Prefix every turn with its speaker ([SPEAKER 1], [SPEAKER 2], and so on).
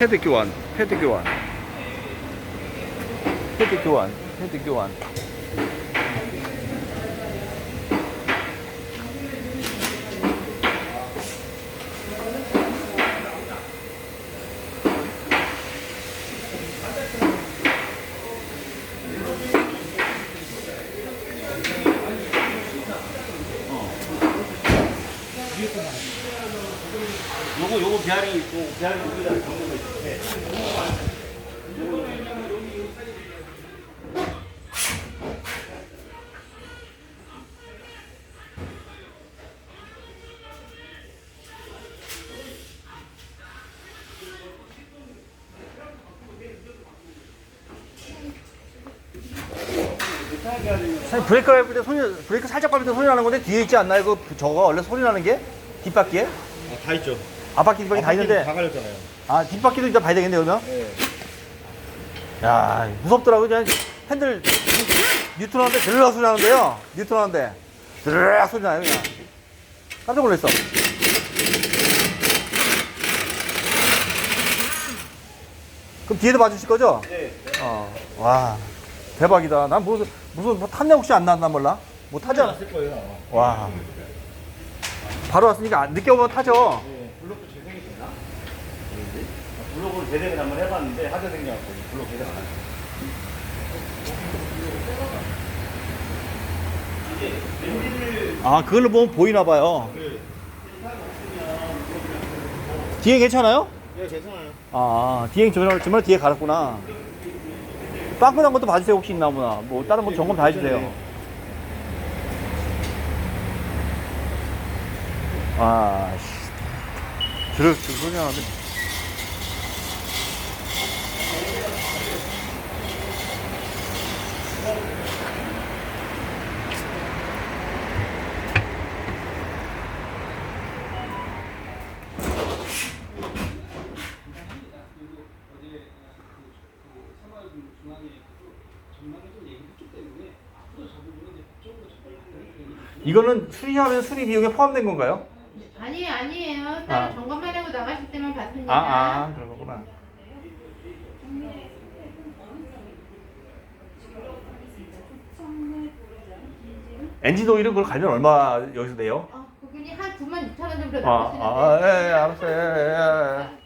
[SPEAKER 1] 헤드 교환, 헤드 교환. 헤드 교환, 헤드 교환.
[SPEAKER 2] 요거 요거 비아링 있고 비아링 여기다 담는 거 있는데
[SPEAKER 1] 사실 브레이크 밟을 때 소리, 브레이크 살짝 밟을 때 소리 나는 건데 뒤에 있지 않나요? 그 저거 원래 소리 나는 게 뒷바퀴에?
[SPEAKER 2] 아, 다 있죠.
[SPEAKER 1] 앞바퀴 뒷바퀴 다 있는데
[SPEAKER 2] 다 가렸잖아요.
[SPEAKER 1] 아 뒷바퀴도 이제 봐야 되겠네 그러면?
[SPEAKER 2] 네.
[SPEAKER 1] 야 무섭더라고 그냥 핸들 뉴트런한테 드르륵 소리 나는데요 뉴트런한테 드르륵 소리 나요 그냥 깜짝 놀랐어 그럼 뒤에도 봐주실 거죠?
[SPEAKER 2] 네.
[SPEAKER 1] 어, 와 대박이다 난 무슨 무슨 뭐 탔냐 혹시 안 났나 몰라 뭐 타자
[SPEAKER 2] 났을 거예요. 아마.
[SPEAKER 1] 와 바로 왔으니까 안- 늦게 오면 타죠
[SPEAKER 2] 네. 블록도 재생이 되나? 모르지? 아, 블록으로 재생을 한번 해봤는데 하자 생겨갖고 블록 재생 안 하죠. 이게 렌즈를
[SPEAKER 1] 아 그걸로 보면 보이나 봐요
[SPEAKER 2] 그
[SPEAKER 1] 뒤에 괜찮아요?
[SPEAKER 2] 네, 괜찮아요.
[SPEAKER 1] 아, 뒤에 주말, 주말 뒤에 갈았구나. 빵꾸난 것도 봐주세요. 혹시 있나 보나. 뭐, 다른 거 점검 다 해주세요. 아, 씨. 들을, 들 소리 나는데. 이거는 수리하면 수리 비용에 포함된 건가요?
[SPEAKER 3] 아니 아니에요. 따로
[SPEAKER 1] 아.
[SPEAKER 3] 점검만 하고 나가실 때만 받습니다.
[SPEAKER 1] 아, 아, 거 엔진 오일은 그걸 가면 얼마 여기서 돼요?
[SPEAKER 3] 아, 어, 그분이 한 9만 6천 원 정도
[SPEAKER 1] 아,
[SPEAKER 3] 나오시는데
[SPEAKER 1] 아, 아, 예, 예, 알았어요. 예, 예, 예. 예.